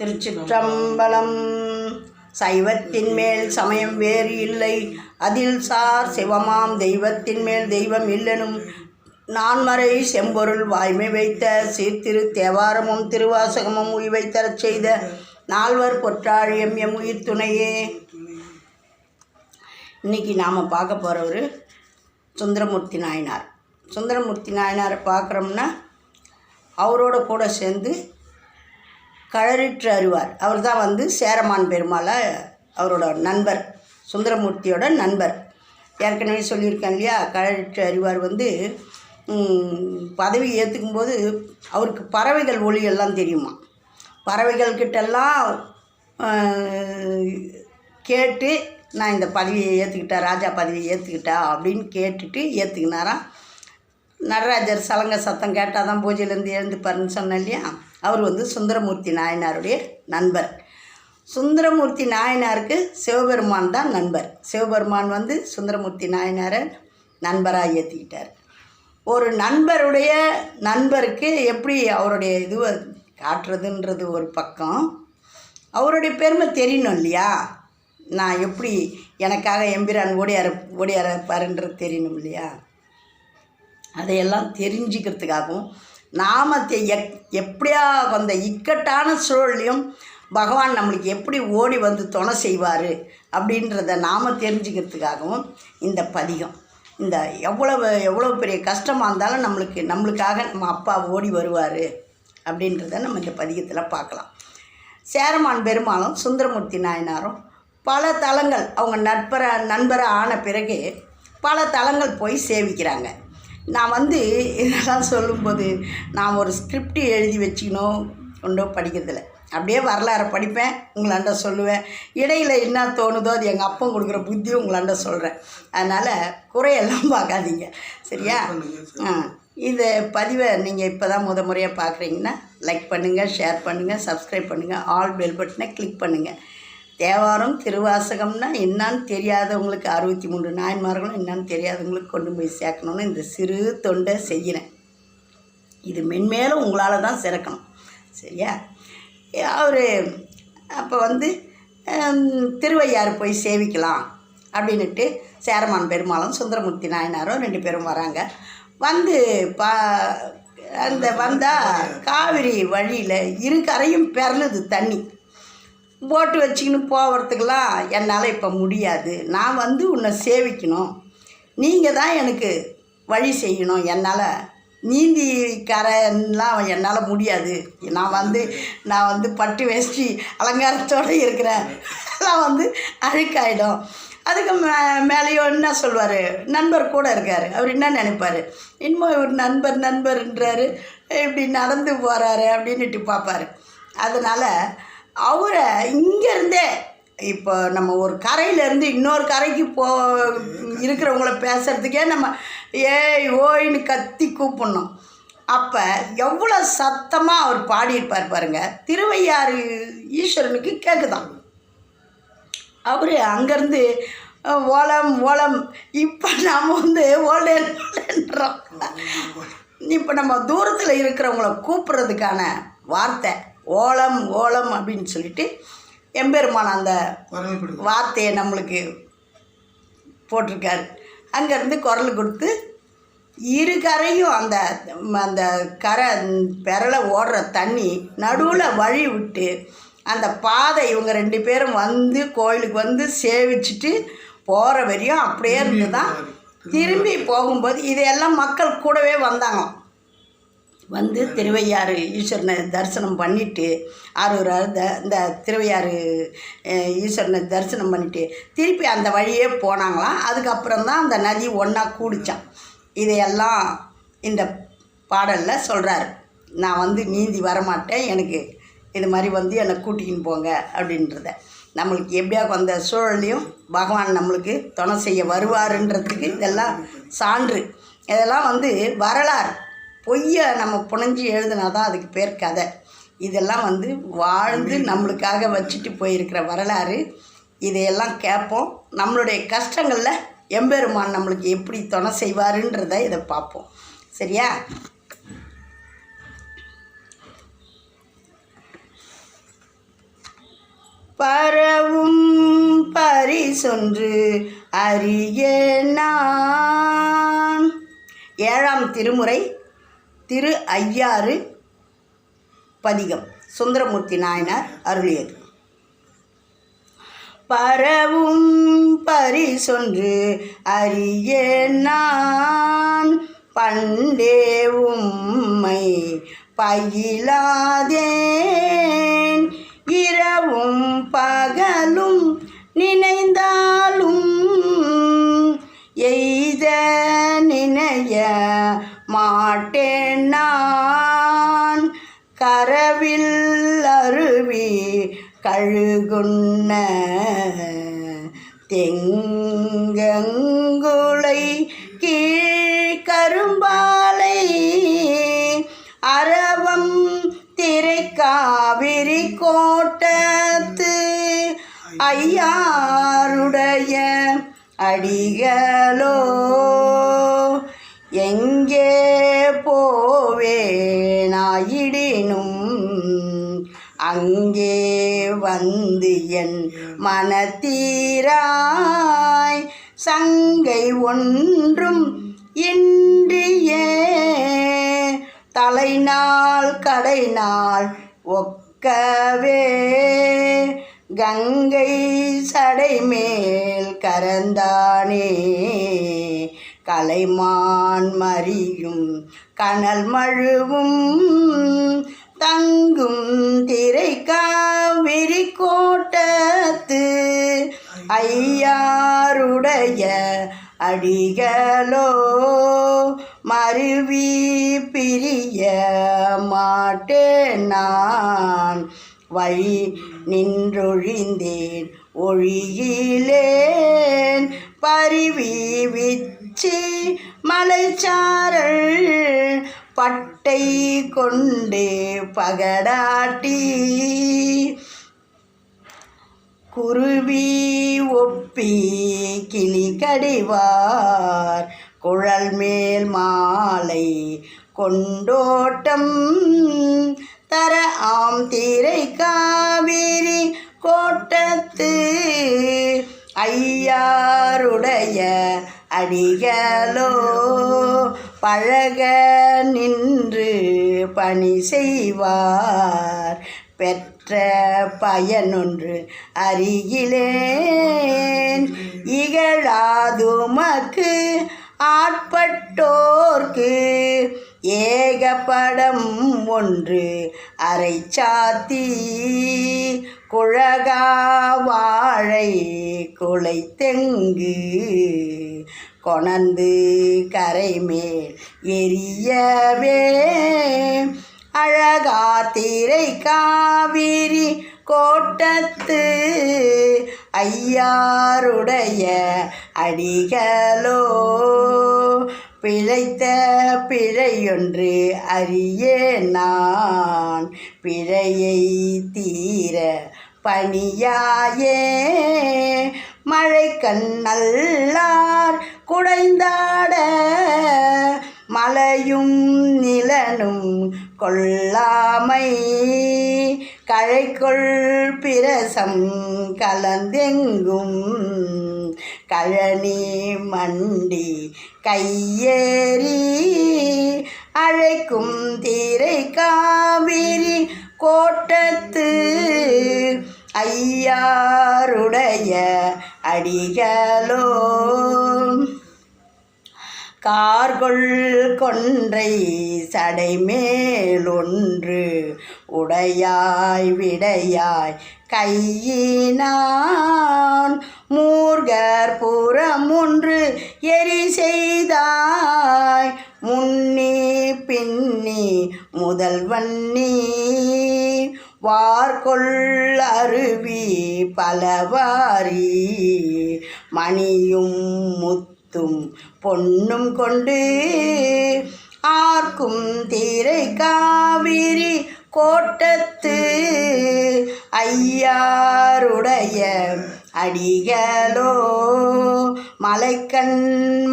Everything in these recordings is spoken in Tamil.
திருச்சிற்றம்பலம். சைவத்தின் மேல் சமயம் வேறு இல்லை. அதில் சார் சிவமாம் தெய்வத்தின் மேல் தெய்வம் இல்லெனும் நான்மறை செம்பொருள் வாய்மை வைத்த சீர்திரு தேவாரமும் திருவாசகமும் உய்வைத்தரச் செய்த நால்வர் பொற்றாழியம் எம் உயிர் துணையே. இன்றைக்கி நாம் பார்க்க போகிறவர் சுந்தரமூர்த்தி நாயனார். சுந்தரமூர்த்தி நாயனாரை பார்க்குறோம்னா அவரோட கூட சேர்ந்து கழறிற்று அறிவார் அவர் தான் வந்து சேரமான் பெருமாளை அவரோட நண்பர் சுந்தரமூர்த்தியோட நண்பர். ஏற்கனவே சொல்லியிருக்கேன் இல்லையா கழறிற்று அறிவார் வந்து பதவி ஏற்றுக்கும் போது அவருக்கு பறவைகள் ஒலி எல்லாம் தெரியுமா பறவைகள்கிட்டெல்லாம் கேட்டு நான் இந்த பதவியை ஏற்றுக்கிட்டேன் ராஜா பதவியை ஏற்றுக்கிட்டா அப்படின்னு கேட்டுட்டு ஏற்றுக்கினாராம் நடராஜர் சலங்க சத்தம் கேட்டால் தான் பூஜையிலேருந்து எழுந்துப்பாருன்னு சொன்னேன் இல்லையா? அவர் வந்து சுந்தரமூர்த்தி நாயனாருடைய நண்பர். சுந்தரமூர்த்தி நாயனாருக்கு சிவபெருமான் தான் நண்பர். சிவபெருமான் வந்து சுந்தரமூர்த்தி நாயனாரை நண்பராக ஏற்றிக்கிட்டார் ஒரு நண்பருடைய நண்பருக்கு எப்படி அவருடைய இதுவை காட்டுறதுன்றது ஒரு பக்கம். அவருடைய பெருமை தெரியணும் இல்லையா? நான் எப்படி எனக்காக எம்பிரான் ஓடியார ஓடியாரப்பாருன்றது தெரியணும் இல்லையா? அதையெல்லாம் தெரிஞ்சுக்கிறதுக்காகவும் நாம் எக் எப்படியா வந்த இக்கட்டான சூழலையும் பகவான் நம்மளுக்கு எப்படி ஓடி வந்து துணை செய்வார் அப்படின்றத நாம் தெரிஞ்சுக்கிறதுக்காகவும் இந்த பதிகம். இந்த எவ்வளவு எவ்வளோ பெரிய கஷ்டமாக இருந்தாலும் நம்மளுக்கு நம்மளுக்காக நம்ம அப்பா ஓடி வருவார் அப்படின்றத நம்ம இந்த பதிகத்தில் பார்க்கலாம். சேரமான் பெருமாளும் சுந்தரமூர்த்தி நாயனாரும் பல தலங்கள் அவங்க நட்பரை நண்பரை ஆன பிறகு பல தலங்கள் போய் சேவிக்கிறாங்க. நான் வந்து இதெல்லாம் சொல்லும்போது நான் ஒரு ஸ்கிரிப்ட் எழுதி வச்சுக்கணும். ஒன்றும் படிக்கிறதில்ல. அப்படியே வரலாறை படிப்பேன் உங்களாண்ட சொல்லுவேன். இடையில் என்ன தோணுதோ அது எங்கள் அப்பன் கொடுக்குற புத்தி உங்களாண்ட சொல்கிறேன் அதனால் குறையெல்லாம் பார்க்காதீங்க. சரியா? ஆ. இந்த பதிவை நீங்கள் இப்போ தான் முத முறையாக பார்க்குறீங்கன்னா லைக் பண்ணுங்கள் ஷேர் பண்ணுங்கள் சப்ஸ்கிரைப் பண்ணுங்கள் ஆல் பெல் பட்டனை கிளிக் பண்ணுங்கள் தேவாரம் திருவாசகம்னா என்னன்னு தெரியாதவங்களுக்கு அறுபத்தி மூன்று நாயன்மார்களும் என்னன்னு தெரியாதவங்களுக்கு கொண்டு போய் சேர்க்கணும்னு இந்த சிறு தொண்டை செய்கிறேன். இது மென்மேலும் உங்களால் தான் சிறக்கணும். சரியா? அவர் அப்போ வந்து திருவையாறு போய் சேவிக்கலாம் அப்படின்ட்டு சேரமான் பெருமாளும் சுந்தரமூர்த்தி நாயனாரும் ரெண்டு பேரும் வராங்க. வந்து பா அந்த வந்தால் காவிரி வழியில் இரு கரையும் பெறலுது தண்ணி. போட்டு வச்சுக்கின்னு போகிறதுக்கெல்லாம் என்னால் இப்போ முடியாது. நான் வந்து உன்னை சேவிக்கணும். நீங்கள் தான் எனக்கு வழி செய்யணும். என்னால் நீந்தி கரைலாம் என்னால் முடியாது. நான் வந்து நான் வந்து பட்டு வேஷ்டி அலங்காரத்தோடு இருக்கிறேன். நான் வந்து அழுக்காயிடும். அதுக்கு மே மேலேயோ என்ன சொல்வார்? நண்பர் கூட இருக்கார். அவர் என்ன நினைப்பார்? இன்னும் இவர் நண்பர் நண்பர்ன்றாரு. இப்படி நடந்து போகிறாரு அப்படின்னுட்டு பார்ப்பாரு. அதனால் அவரை இங்கேருந்தே இப்போ நம்ம ஒரு கரையிலேருந்து இன்னொரு கரைக்கு போ இருக்கிறவங்கள பேசுகிறதுக்கே நம்ம ஏய் ஓய்னு கத்தி கூப்பிடணும். அப்போ எவ்வளோ சத்தமாக அவர் பாடியிருப்பார் பாருங்க. திருவையாறு ஈஸ்வரனுக்கு கேட்குதான் அவர் அங்கேருந்து ஓலம் ஓலம் இப்போ நாம் வந்து ஓலேன் ஓலேன்றோம். இப்போ நம்ம தூரத்தில் இருக்கிறவங்கள கூப்பிட்றதுக்கான வார்த்தை ஓலம் ஓலம் அப்படின்னு சொல்லிட்டு எம்பெருமான் அந்த வார்த்தையை நம்மளுக்கு போட்டிருக்காரு. அங்கேருந்து குரல் கொடுத்து இரு கரையும் அந்த அந்த கரை பெரலை ஓடுற தண்ணி நடுவில் வழி விட்டு அந்த பாதை இவங்க ரெண்டு பேரும் வந்து கோயிலுக்கு வந்து சேவிச்சுட்டு போகிற வரையும் அப்படியே இருந்து தான் திரும்பி போகும்போது இதையெல்லாம் மக்கள் கூடவே வந்தாங்க. வந்து திருவையாறு ஈஸ்வரனை தரிசனம் பண்ணிவிட்டு ஆரூர் த இந்த திருவையாறு ஈஸ்வரனை தரிசனம் பண்ணிவிட்டு திருப்பி அந்த வழியே போனாங்களாம். அதுக்கப்புறம் தான் அந்த நதி ஒன்றா கூடிச்சான் இதையெல்லாம் இந்த பாடலில் சொல்கிறாரு நான் வந்து நீந்தி வரமாட்டேன் எனக்கு இது மாதிரி வந்து என்னை கூட்டிக்கின்னு போங்க அப்படின்றத. நம்மளுக்கு எப்படியா அந்த சூழலையும் பகவான் நம்மளுக்கு துணை செய்ய வருவாருன்றதுக்கு இதெல்லாம் சான்று. இதெல்லாம் வந்து வரலாறு. பொய்யை நம்ம புனைஞ்சி எழுதுனா தான் அதுக்கு பேர் கதை. இதெல்லாம் வந்து வாழ்ந்து நம்மளுக்காக வச்சுட்டு போயிருக்கிற வரலாறு. இதையெல்லாம் கேட்போம். நம்மளுடைய கஷ்டங்களில் எம்பெருமான் நம்மளுக்கு எப்படி துணை செய்வாருன்றதை இதை பார்ப்போம். சரியா? பரவும் பரிசொன்று அறிய நான். ஏழாம் திருமுறை திரு ஐயாறு பதிகம். சுந்தரமூர்த்தி நாயனார் அருளியது. பரவும் பரிசொன்று அரிய நான். பண்டே உம்மை பயிலாதேன். இரவும் பகலும் நினைந்தாலும் எய்த நினைய மாட்டேன் நான். கரவில் அருவி கழுகுண்ண தெங்கங்குளை கீழ்கரும்பாலை அரவம் திரைக்காவிரி கோட்டத்து ஐயாருடைய அடிகளோ எங்க போவேனாயிடினும். அங்கே வந்து என் மனத்தீராய் சங்கை ஒன்றும் இன்றியே தலைநாள் கடைநாள் ஒக்கவே. கங்கை சடைமேல் கரந்தானே. கலைமான் மறியும் கனல் மழுவும் தங்கும் திரை காவிரி கோட்டத்து ஐயாருடைய அடிகளோ மருவி பிரிய மாட்டேன் நான். வழி நின்றொழிந்தேன் ஒழியிலேன் பரிவி விச்சி மலைச்சாரல் பட்டை கொண்டு பகடாட்டி. குருவி ஒப்பி கிளி கடிவார் குழல் மேல் மாலை கொண்டோட்டம். தர ஆம் தீரை காவிரி கோட்டத்து ஐயாருடைய அடிகளோ பழக நின்று பணி செய்வார். பெற்ற பயனொன்று அருகிலேன் இகழாதுமக்கு ஆட்பட்டோர்க்கு ஏகப்படம் ஒன்று அரை சாத்தி குழகா வாழை குலை தெங்கு. கொணந்து கரைமேல் எரியவே அழகா திரை காவிரி கோட்டத்து ஐயாருடைய அடிகளோ. பிழைத்த பிழையொன்று அறிய நான். பிழையை தீர பணியாயே. மழை கண்ணல்லார் குடைந்தாட. மலையும் நிலனும் கொள்ளாமை. கழைக்குள் பிரசம் கலந்தெங்கும். கழனி மண்டி கையேறி அழைக்கும் தீரை காவிரி கோட்டத்து ஐயாருடைய அடிகளோ. கார்கொள் கொன்றை சடைமேலொன்று உடையாய் விடையாய் கையினான் மூர்கர் புறம் ஒன்று எரி செய்தாய் முன்னி பின்னி முதல்வன்னி வார்கொள் அருவி பலவாரி மணியும் முத்தும் பொன்னும் கொண்டு ஆர்க்கும் தீரை காவிரி கோட்டத்து ஐயாருடைய அடிகளோ மலைக்கண்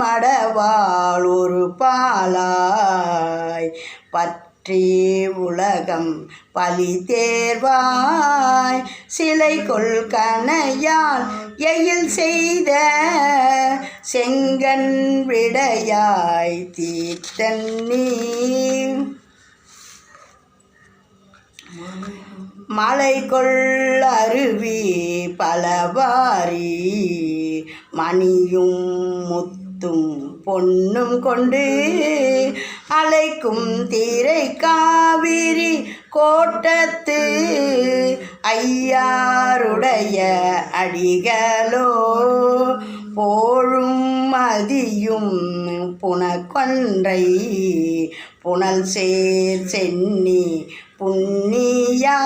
மடவாள் ஒரு பாலாய் பற்றி உலகம் பலி தேர்வாய் சிலை கொள்கனையால் எயில் செய்த செங்கன் விடையாய் தீர்த்தன்னீ மலை கொள் அருவி பலவாரி மணியும் முத்தும் பொன்னும் கொண்டு அலைக்கும் தீரை காவிரி கோட்டத்து ஐயாருடைய அடிகளோ போழும் மதியும் புனக்கொன்றை புனல் சேர் சென்னி புண்ணியா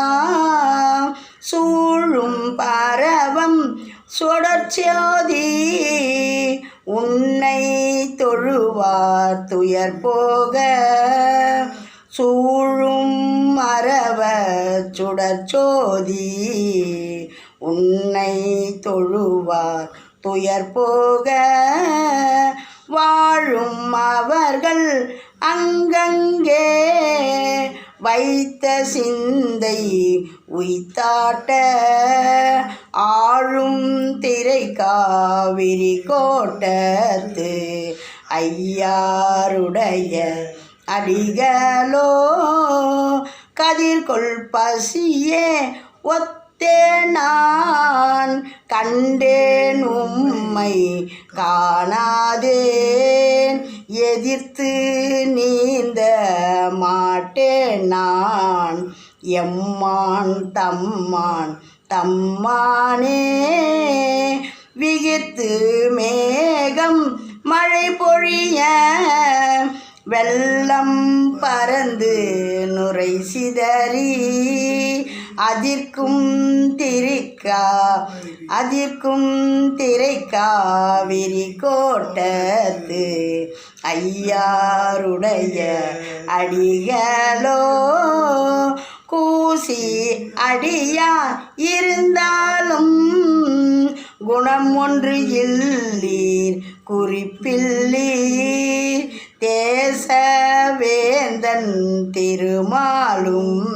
சூழும் பரவம் சுடர்ச்சோதி உன்னை தொழுவார் துயர் போக. சூழும் மரவ சுடர்ச்சோதி உன்னை தொழுவார் துயர் போக. வாழும் அவர்கள் அங்கங்கே வைத்த சிந்தை உய்த்தாட்ட. ஆழும் திரை காவிரி கோட்டத்து ஐயாருடைய அடிகளோ? கதிர்கொள் பசியே ஒத்தே நான் கண்டேன் உம்மை காணாதேன். எதிர்த்து நீந்த மாட்டேன் நான் எம்மான் தம்மான் தம்மானே. விகித்து மேகம் மழை பொழிய வெள்ளம் பறந்து நுரை சிதறி அதிர்க்கும் திரிக்கா அதிர்க்கும் திரைக்காவிரி கோட்டத்து ஐயாருடைய அடிகளோ? கூசி அடியா இருந்தாலும் குணம் ஒன்று இல்லீர் குறிப்பில்லீர். தேசவேந்தன் திருமாலும்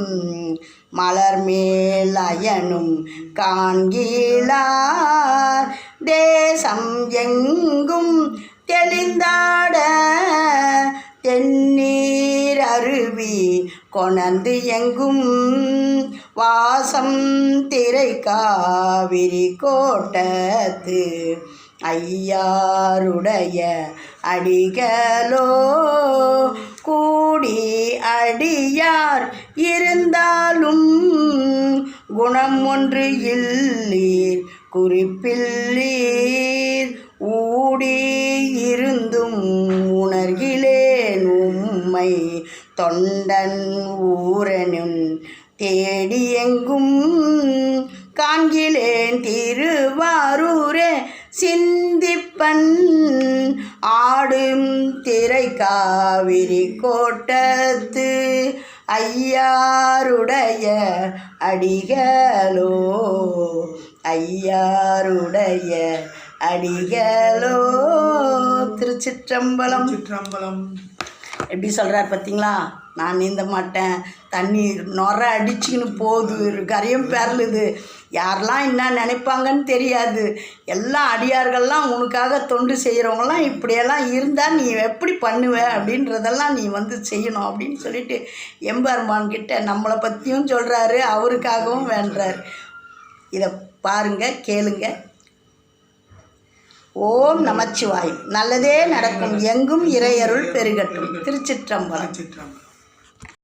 மலர்மேல் அயனும் காண்கீழார். தேசம் எங்கும் தெளிந்தாட தென்னீர் அருவி கொணந்து எங்கும் வாசம் திரை காவிரி கோட்டத்து ஐயாருடைய அடிகளோ? கூடி அடியார் இருந்தாலும் குணம் ஒன்று இல்லீர் குறிப்பில்லீர். ஊடி இருந்தும் உணர்கிலேன் உம்மை தொண்டன் ஊரனும் தேடி எங்கும் காண்கிலேன் திருவாரூர். சிந்திப்பன் ஆடும் திரை காவிரி கோட்டத்து ஐயாருடைய அடிகளோ ஐயாருடைய அடிகளோ. திருச்சிற்றம்பலம். சிற்றம்பலம் எப்படி சொல்கிறார் பார்த்தீங்களா நான் நீந்த மாட்டேன். தண்ணி நொற அடிச்சுக்கின்னு போகுது. கரையும் பெறலுது யாரெல்லாம் என்ன நினைப்பாங்கன்னு தெரியாது. எல்லா அடியார்கள்லாம் உனக்காக தொண்டு செய்கிறவங்களாம் இப்படியெல்லாம் இருந்தால் நீ எப்படி பண்ணுவ? அப்படின்றதெல்லாம் நீ வந்து செய்யணும் அப்படின்னு சொல்லிட்டு எம்பெருமான் கிட்ட நம்மளை பற்றியும் சொல்கிறாரு அவருக்காகவும் வேண்டுறாரு இதை பாருங்க கேளுங்க. ஓம் நமச்சிவாய் நல்லதே நடக்கும். எங்கும் இறையருள் பெருகட்டும். திருச்சிற்றம்பலம். சிற்றம்பலம்